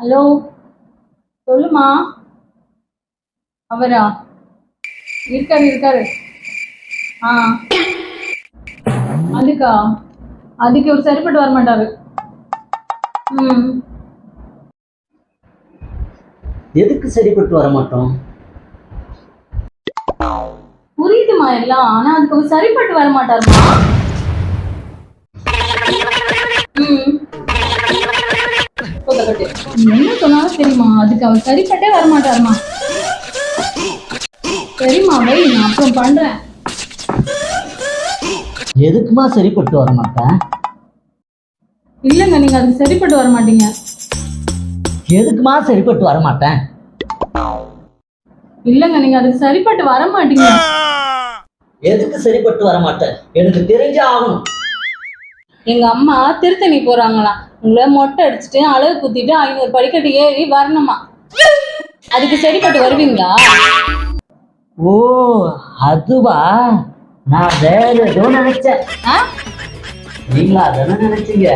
Hello சொல்லுமா? அவரா? இருக்காரு இருக்காரு. ஆ. அதுக்கா? அதுக்கு ஒரு சரிப்பட்டு வர மாட்டாரு ம். எதுக்கு சரிப்பட்டு வர மாட்டோம் புரியுதுமா எல்லாம் ஆனா அதுக்கு அவர் சரிப்பட்டு வர மாட்டாருமா நீ என்ன சொன்னாலும் சரிம்மா அதுக்கு அவர் சரிப்பட்டே வர மாட்டாருமா சரிம்மா வை நான் அப்புறம் பண்றேன். எதுக்குமா சரிப்பட்டு வர மாட்டேன் இல்லைங்க நீங்க அதுக்கு சரிப்பட்டு வர மாட்டீங்க எதுக்குமா சரிப்பட்டு வர மாட்டேன் இல்லைங்க நீங்க அதுக்கு சரிப்பட்டு வர மாட்டீங்க எதுக்கு சரிப்பட்டு வர மாட்டேன் எனக்கு தெரிஞ்சே ஆகணும். எங்க அம்மா திருத்தணி போறாங்களாம். உங்களை மொட்டை அடிச்சுட்டு அழகு குத்திட்டு ஐநூறு படிக்கட்டு ஏறி வரணுமா? அதுக்கு சரிப்பட்டு வருவீங்களா? ஓ அதுவா? நான் வேற ஏதோ நினைச்சேன். நீங்களா தானே நினைச்சீங்க?